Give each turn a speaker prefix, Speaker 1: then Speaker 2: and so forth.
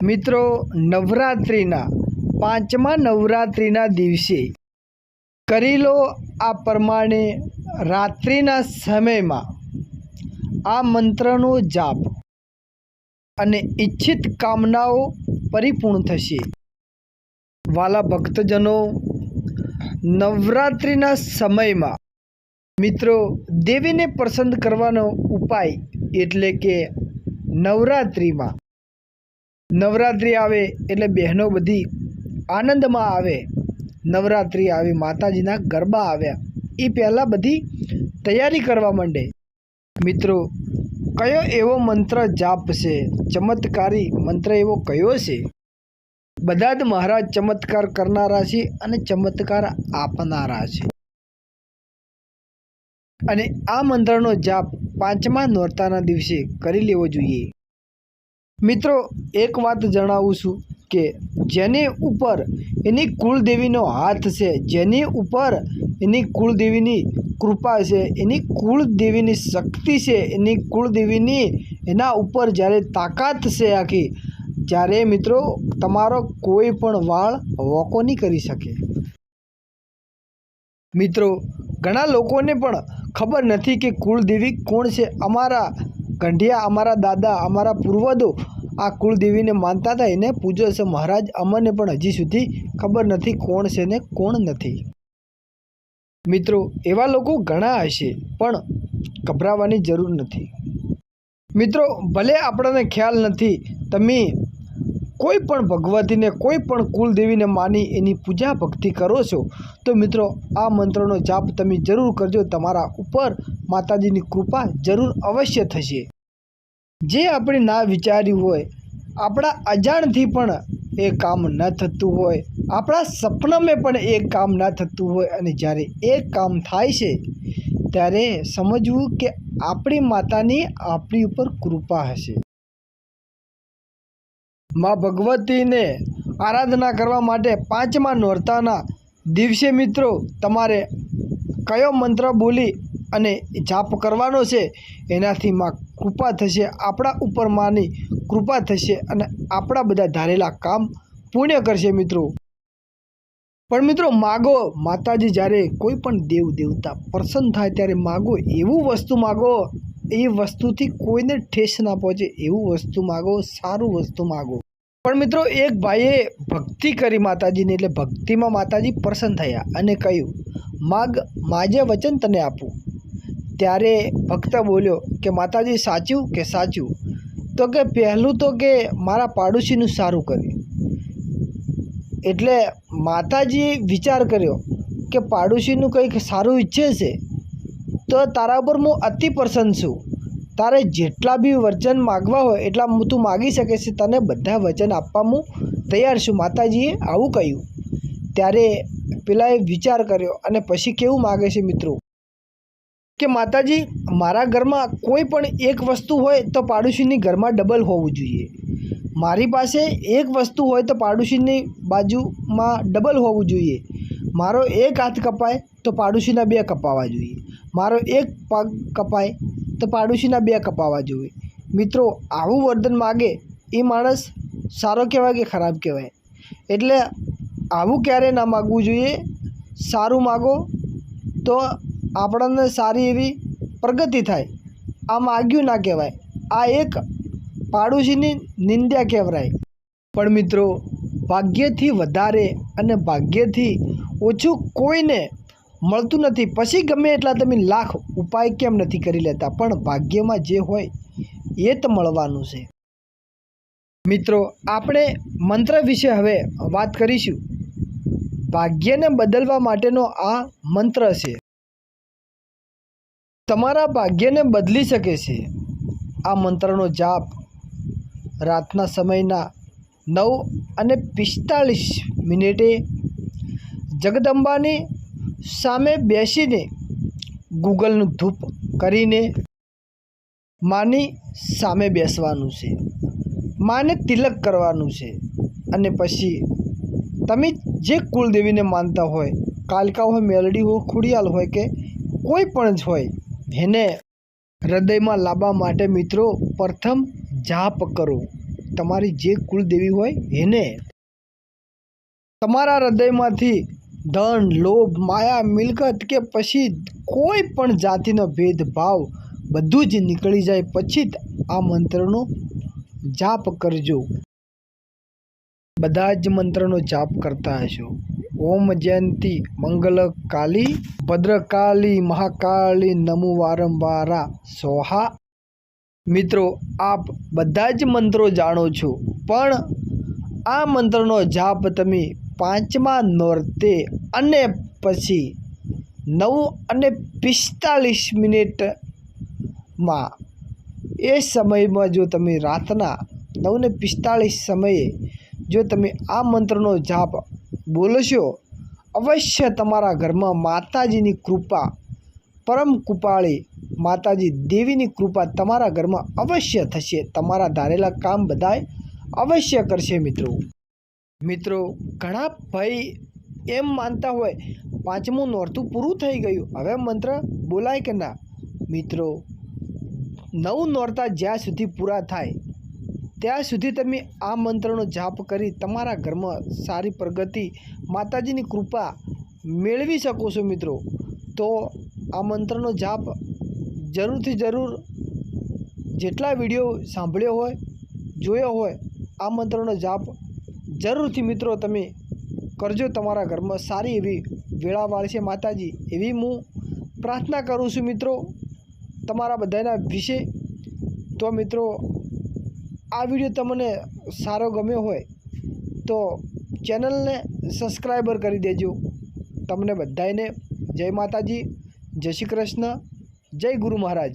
Speaker 1: મિત્રો, નવરાત્રિના, પાંચમા નવરાત્રિના દિવસે કરી લો આ પ્રમાણે રાત્રિના સમયમાં આ મંત્રનો જાપ અને ઈચ્છિત કામનાઓ પરિપૂર્ણ થશે. વાલા ભક્તજનો, નવરાત્રિના સમયમાં મિત્રો, દેવીને પસંદ કરવાનો ઉપાય એટલે કે નવરાત્રિમાં નવરાત્રિ આવે એટલે બહેનો બધી આનંદમાં આવે. નવરાત્રિ આવી, માતાજીના ગરબા આવ્યા. એ પહેલાં બધી તૈયારી કરવા માંડે. મિત્રો, કયો એવો મંત્ર જાપ છે ચમત્કારી મંત્ર એવો કયો છે? બધા જ મહારાજ ચમત્કાર કરનારા છે અને ચમત્કાર આપનારા છે. અને આ મંત્રનો જાપ પાંચમા નોરતાના દિવસે કરી લેવો જોઈએ. મિત્રો, એક વાત જણાવું છું કે જેની ઉપર એની કુળદેવીનો હાથ છે, જેની ઉપર એની કુળદેવીની કૃપા છે, એની કુળદેવીની શક્તિ છે, એની કુળદેવીની એના ઉપર જ્યારે તાકાત છે આખી જ્યારે મિત્રો તમારો કોઈ પણ વાળ વોકો નહીં કરી શકે. મિત્રો, ઘણા લોકોને પણ ખબર નથી કે કુળદેવી કોણ છે. અમારા ગંઢિયા, અમારા દાદા, અમારા પૂર્વજો આ કુળદેવીને માનતા હતા. એને પૂજો છે મહારાજ. અમને પણ હજી સુધી ખબર નથી કોણ છે ને કોણ નથી. મિત્રો, એવા લોકો ઘણા હશે, પણ ગભરાવાની જરૂર નથી. મિત્રો, ભલે આપણને ખ્યાલ નથી, તમે કોઈ પણ ભગવતીને, કોઈ પણ કુલદેવીને માની એની પૂજા ભક્તિ કરો છો, તો મિત્રો, આ મંત્રનો જાપ તમે જરૂર કરજો. તમારા ઉપર માતાજીની કૃપા જરૂર અવશ્ય થશે. જે આપણે ના વિચાર્યું હોય, આપણા અજાણથી પણ એ કામ ન થતું હોય, આપણા સપનામાં પણ એ કામ ના થતું હોય અને જ્યારે એ કામ થાય છે, ત્યારે સમજવું કે આપણી માતાની આપણી ઉપર કૃપા હશે. મા ભગવતીને આરાધના કરવા માટે પાંચમા નોરતાના દિવસે મિત્રો, તમારે કયો મંત્ર બોલી અને જાપ કરવાનો છે, એનાથી માં કૃપા થશે, આપણા ઉપર માની કૃપા થશે અને આપણા બધા ધારેલા કામ પુણ્ય કરશે મિત્રો. પણ મિત્રો, માગો માતાજી જ્યારે કોઈ પણ દેવ, દેવતા પ્રસન્ન થાય ત્યારે માગો એવું વસ્તુ માગો, એ વસ્તુથી કોઈને ઠેસ ના પહોંચે, એવું વસ્તુ માગો, સારું વસ્તુ માગો. પણ મિત્રો, એક ભાઈએ ભક્તિ કરી માતાજીની, એટલે ભક્તિમાં માતાજી પ્રસન્ન થયા અને કહ્યું, માગ, માજે વચન તને આપું. ત્યારે ભક્ત બોલ્યો કે, માતાજી, સાચું કે સાચું? તો કે, પહેલું તો કે મારા પાડોશીનું સારું કર્યું. એટલે માતાજીએ વિચાર કર્યો કે, પાડોશીનું કંઈક સારું ઈચ્છે છે, તો તારા ઉપર હું અતિ પ્રસન્ન છું. તારે જેટલા બી વચન માગવા હોય, એટલા હું તું માગી શકે છે, તને બધા વચન આપવા હું તૈયાર છું. માતાજીએ આવું કહ્યું. ત્યારે પેલાએ વિચાર કર્યો અને પછી કેવું માગે છે મિત્રો? કે માતાજી, મારા ઘરમાં કોઈ પણ એક વસ્તુ હોય તો પાડોશીની ઘરમાં ડબલ હોવું જોઈએ. મારી પાસે એક વસ્તુ હોય તો પાડોશીની બાજુમાં ડબલ હોવું જોઈએ. મારો એક હાથ કપાય તો પાડોશીના બે કપાવા જોઈએ. મારો એક પગ કપાય તો પાડોશીના બે કપાવા જોઈએ. મિત્રો, આવું વર્તન માગે એ માણસ સારો કહેવાય કે ખરાબ કહેવાય? એટલે આવું ક્યારે ના માગવું જોઈએ? સારું માગો તો આપણને સારી એવી પ્રગતિ થાય. આ માગ્યું ના કહેવાય. આ એક પાડોશીની નિંદ્યા કહેવાય. પણ મિત્રો, ભાગ્યથી વધારે અને ભાગ્યથી ઓછું કોઈને મળતું નથી. પછી ગમે એટલા તમે લાખ ઉપાય કેમ નથી કરી લેતા? પણ ભાગ્યમાં જે હોય એ જ મળવાનું છે. મિત્રો, આપણે મંત્ર વિશે હવે વાત કરીશું. ભાગ્યને બદલવા માટેનો આ મંત્ર છે. તમારા ભાગ્યને બદલી શકે છે. આ મંત્રનો જાપ રાતના સમયના નવ અને પિસ્તાળીસ મિનિટે જગદંબાની સામે બેસીને ગૂગલનું ધૂપ કરીને માની સામે બેસવાનું છે. માને તિલક કરવાનું છે અને પછી તમે જે કુળદેવીને માનતા હોય, કાલકા હોય, મેલડી હોય, ખુડિયાલ હોય કે કોઈ પણ જ હોય એને હૃદયમાં લાવવા માટે મિત્રો પ્રથમ જાપ કરો. તમારી જે કુળદેવી હોય એને તમારા હૃદયમાંથી ધન, લોભ, માયા, મિલકત કે પછી કોઈ પણ જાતિનો ભેદભાવ બધું જ નીકળી જાય પછી જ આ મંત્રનો જાપ કરજો. બધા જ મંત્રનો જાપ કરતા હશો. ઓમ જયંતી મંગલકાલી ભદ્રકાલી મહાકાળી નમો વારંવારા સોહા. મિત્રો, આપ બધા જ મંત્રો જાણો છો, પણ આ મંત્રનો જાપ તમે પાંચમા નોરતે અને પછી નવ અને પિસ્તાલીસ મિનિટમાં એ સમયમાં જો તમે રાતના નવ ને પિસ્તાળીસ સમયે જો તમે આ મંત્રનો જાપ બોલશો અવશ્ય તમારા ઘરમાં માતાજીની કૃપા, પરમ કૃપાળી માતાજી દેવીની કૃપા તમારા ઘરમાં અવશ્ય થશે. તમારા ધારેલા કામ બધાય અવશ્ય કરશે મિત્રો. મિત્રો, ઘણા ભાઈ એમ માનતા હોય, પાંચમું નોરતું પૂરું થઈ ગયું. હવે મંત્ર બોલાય કે ના? મિત્રો, નવ નોરતા જ્યાં સુધી પૂરા થાય ત્યાં સુધી તમે આ મંત્રનો જાપ કરી તમારા ઘરમાં સારી પ્રગતિ, માતાજીની કૃપા મેળવી શકો છો મિત્રો. તો આ મંત્રનો જાપ જરૂરથી જરૂર જેટલા વીડિયો સાંભળ્યો હોય, જોયો હોય, આ મંત્રનો જાપ જરૂરથી મિત્રો તમે કરજો તમારા ઘરમાં સારી એવી વેળા વાળશે માતાજી. એવી હું પ્રાર્થના કરું છું મિત્રો તમારા બધાના વિશે. તો મિત્રો આ વીડિયો તમને સારો ગમ્યો હોય તો ચેનલને સબસ્ક્રાઈબર કરી દેજો. તમને બધાને જય માતાજી, જય શ્રી કૃષ્ણ, જય ગુરુ મહારાજ.